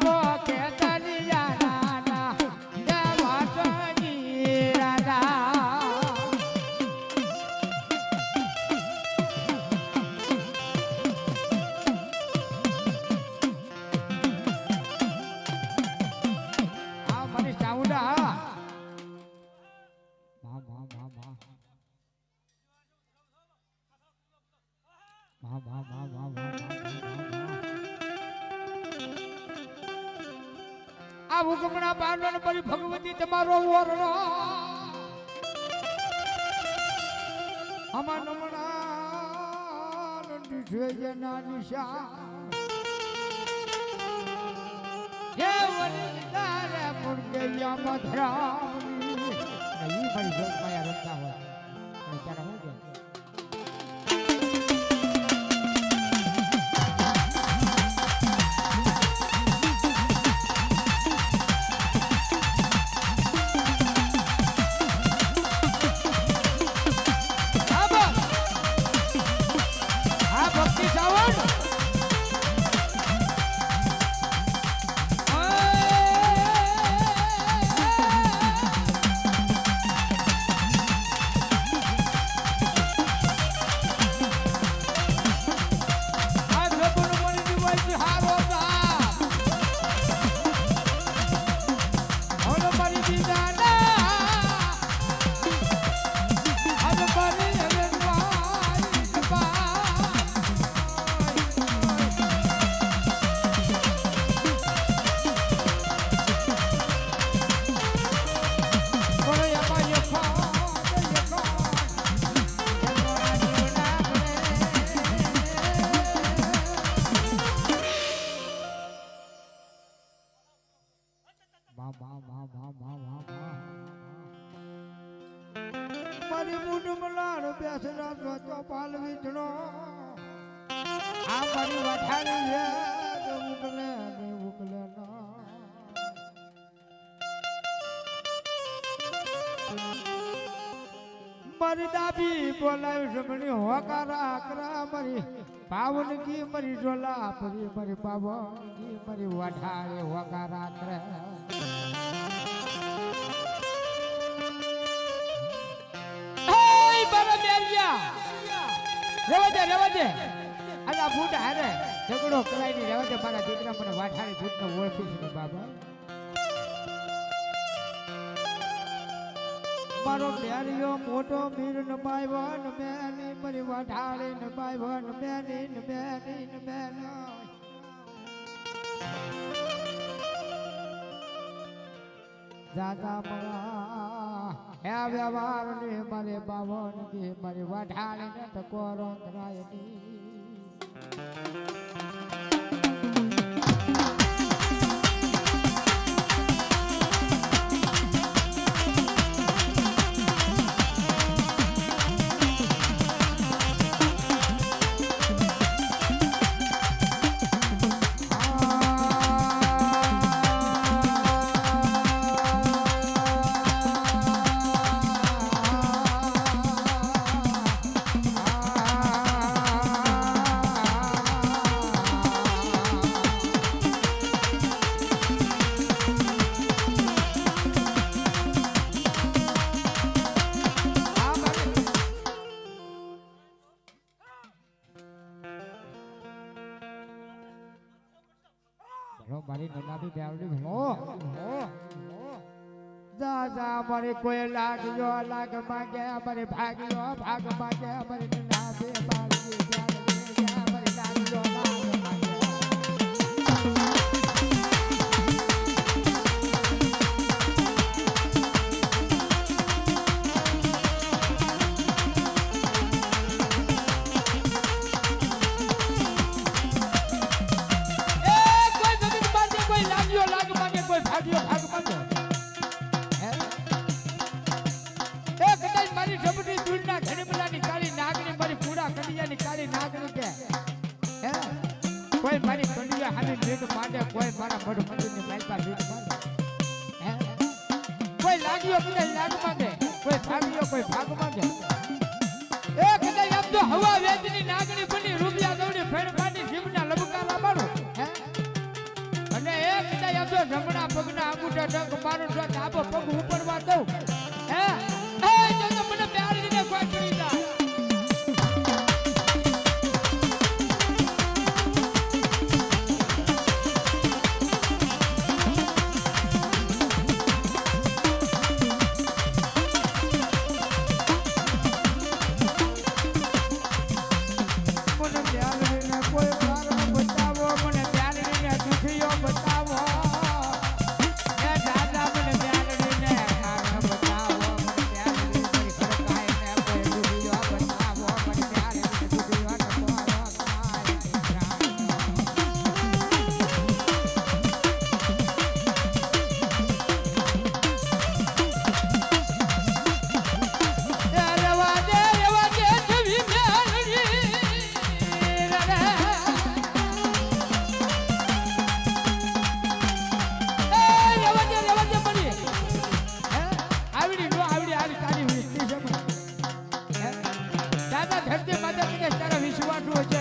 blah. આ હુકમના પાંડવ પરી ભગવતી તમારો વરણો અમાર નમણા નિશા હે વનિતારે પુણ્યયા મધરા નહીં ભાઈ જોગ માયા રમતા હોય ત્યારે હા મારી દાબી બોલાવી જમણી હોકારા મરી. મારી પાવનગી મારી જોલા પરી મારી પાવનગી મારી વઢારે હોકારા આકરા. એય બરા મેરિયા રેવા દે રેવા દે અલા ની મારા દીકરા મને વાઠારી ભૂતને ઓળખી છે ને બાબા. મારો બેરિયો મોટો મીર ન બાયવન બેની મારી વાઠાળી ન બાયવન બેની ન બેની ન મેનો દાદા મરા હે વ્યવહાર ને મારે બાવન કે મારી વાઠાળી ને ટકોરો કરાય મારી નનાથી બેવડી હો હો જા મારે કોઈ લાગ્યો લાગ માગે મારે ભાગ્યો ભાગ માગે મારે નના બે બાળી કંડિયા હાલી ભીડ માંડે કોઈ મારા મઢ મંદિરની માલપા માંડે હે? કોઈ લાગ્યો કદાચ લાગ માંગે, કોઈ ભાગ્યો કોઈ ભાગ માંગે. એ કદાચ આમ તો હવા વેચની નાગણી બની, રૂપિયા દોડી ફેર પાડી જીવના લબકારા મારું. હે? અને એ કદાચ આમ તો જમણા પગના અંગૂઠા ડંક મારું તો ધાબો પગ ઉપરવા દઉં. હે? એ જો તો મને પ્યાર દીને કોઈ કરી દાદા ધરતી માતા કદાચ તારા વિશ્વાસ હોય છે.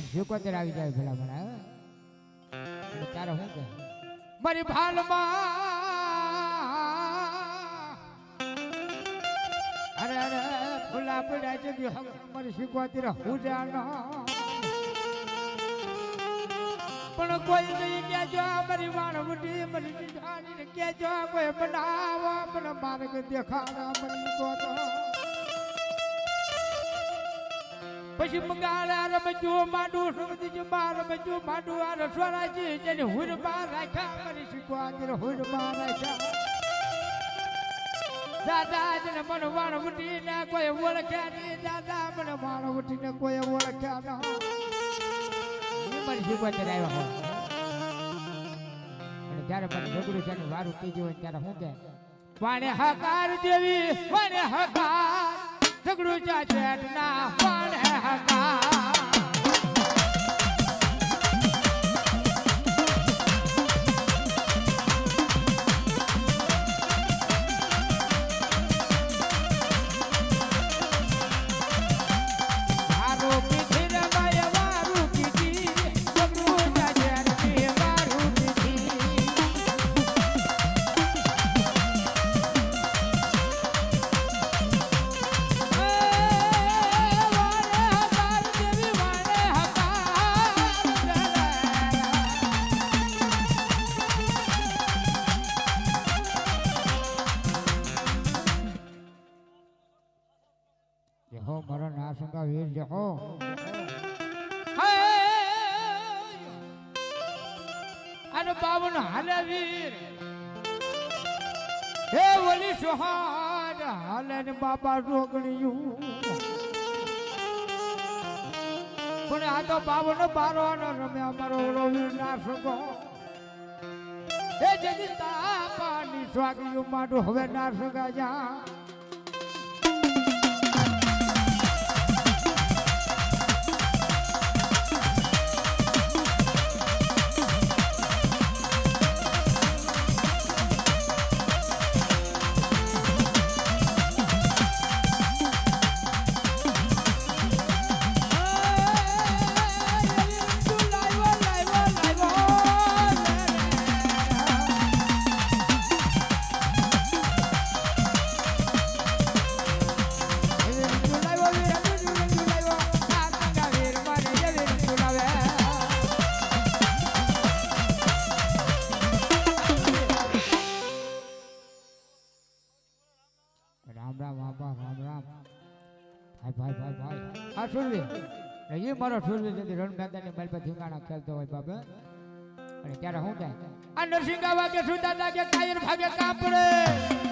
આ શીખવતર આવી જાય ભલા ભલા તારે શું કે મારી ભાલમાં અરે અરે ફૂલા પડ્યા છે મારી શીખવાતી હું હુજાનો પણ કોઈ નહીં કેજો મારી વાણવટી મારી જીજાની કેજો કોઈ બનાવો પણ માર્ગ દેખાડા, મરી તો પછી મંગાળા રમજો, માડું સમજી બાર રમજો, માડું આ રસવારાજી જેને હુર બાર રાખ્યા મારી શીખવાતી હુર બાર રાખ્યા. દાદા જને મન વાણ ઉઠીને કોઈ ઓળખ્યા નહીં, દાદા મને વાણ ઉઠીને કોઈ ઓળખ્યા ન. મારી ત્યારે આવ્યા હોય. અને જ્યારે મને ઝઘડું છે ને વારું કીધું હોય ત્યારે હું કે વાણે હકાર દેવી વાણે હકાર. ઝઘડું છે ચેટના વાણે હકાર જહો અને બાવન હાલે વીર હે વલી સોહાડ હાલે ને બાબા રોગણિયું પણ આ તો બાવન બારો ને રમ્યા મારો ઓલો વીર ના સગો એ જગી તાપાની સ્વાગીયું માડું હવે ના સગા જા રામ આપા રામ રામ ભાઈ ભાઈ ભાઈ ભાઈ. આ સુરવી એ મારો સુરવી જતી રણગાદાની બાલ પર ધીંગાણા ખેલતો હોય બાબે અને ત્યારે શું થાય? આ નરસિંહ વાગે સુતા લાગે, કાયર ભાગે કાપડે.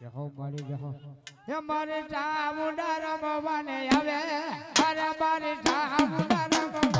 જહો મારી જહો. હે મારી રમવાને આવે. અરે મારી ચામુંડા રમવાને